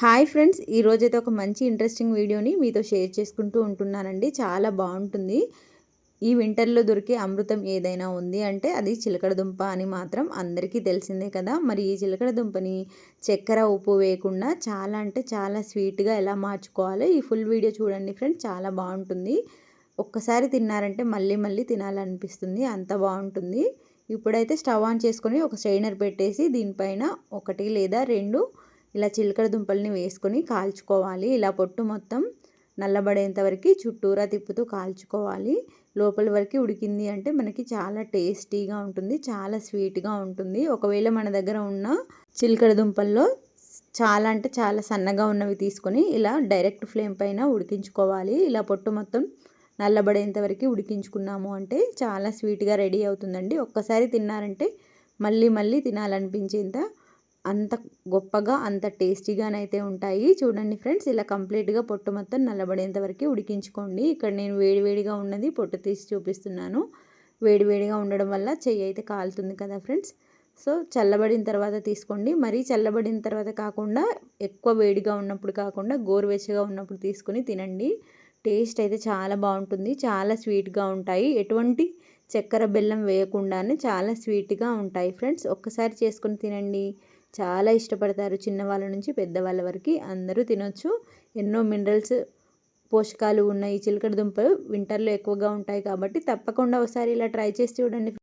Hi friends ఈరోజైతే ఒక మంచి ఇంట్రెస్టింగ్ వీడియోని మీతో షేర్ చేసుకుంటూ ఉంటున్నానండి. చాలా బాగుంటుంది. ఈ వింటర్లో దొరికే అమృతం ఏదైనా ఉంది అంటే అది చిలకడ దుంప అని మాత్రం అందరికీ తెలిసిందే కదా. మరి ఈ చిలకడ దుంపని చక్కెర ఉప్పు వేయకుండా చాలా అంటే చాలా స్వీట్గా ఎలా మార్చుకోవాలో ఈ ఫుల్ వీడియో చూడండి ఫ్రెండ్స్ చాలా బాగుంటుంది. ఒక్కసారి తిన్నారంటే మళ్ళీ మళ్ళీ తినాలనిపిస్తుంది అంత బాగుంటుంది. ఇప్పుడైతే స్టవ్ ఆన్ చేసుకొని ఒక స్ట్రైనర్ పెట్టేసి దీనిపైన ఒకటి లేదా రెండు ఇలా చిలకడ దుంపల్ని వేసుకొని కాల్చుకోవాలి. ఇలా పొట్టు మొత్తం నల్లబడేంత వరకు చుట్టూరా తిప్పుతూ కాల్చుకోవాలి. లోపల వరకు ఉడికింది అంటే మనకి చాలా టేస్టీగా ఉంటుంది చాలా స్వీట్గా ఉంటుంది. ఒకవేళ మన దగ్గర ఉన్న చిలకడ దుంపల్లో చాలా అంటే చాలా సన్నగా ఉన్నవి తీసుకొని ఇలా డైరెక్ట్ ఫ్లేమ్ పైన ఉడికించుకోవాలి. ఇలా పొట్టు మొత్తం నల్లబడేంత వరకు ఉడికించుకున్నాము అంటే చాలా స్వీట్గా రెడీ అవుతుందండి. ఒక్కసారి తిన్నారంటే మళ్ళీ మళ్ళీ తినాలనిపించేంత అంత గొప్పగా అంత టేస్టీగానైతే ఉంటాయి. చూడండి ఫ్రెండ్స్ ఇలా కంప్లీట్గా పొట్టు మొత్తం నల్లబడేంత వరకు ఉడికించుకోండి. ఇక్కడ నేను వేడివేడిగా ఉన్నది పొట్టు తీసి చూపిస్తున్నాను. వేడివేడిగా ఉండడం వల్ల చెయ్యి అయితే కాలుతుంది కదా ఫ్రెండ్స్. సో చల్లబడిన తర్వాత తీసుకోండి. మరీ చల్లబడిన తర్వాత కాకుండా ఎక్కువ వేడిగా ఉన్నప్పుడు కాకుండా గోరువెచ్చగా ఉన్నప్పుడు తీసుకొని తినండి. టేస్ట్ అయితే చాలా బాగుంటుంది. చాలా స్వీట్గా ఉంటాయి. ఎటువంటి చక్కెర బెల్లం వేయకుండానే చాలా స్వీట్గా ఉంటాయి ఫ్రెండ్స్. ఒక్కసారి చేసుకొని తినండి. చాలా ఇష్టపడతారు చిన్నవాళ్ళ నుంచి పెద్దవాళ్ళ వరకు. అందరూ తినొచ్చు. ఎన్నో మినరల్స్ పోషకాలు ఉన్న ఈ చిలకడ దుంపలు వింటర్లో ఎక్కువగా ఉంటాయి కాబట్టి తప్పకుండా ఒకసారి ఇలా ట్రై చేసి చూడండి.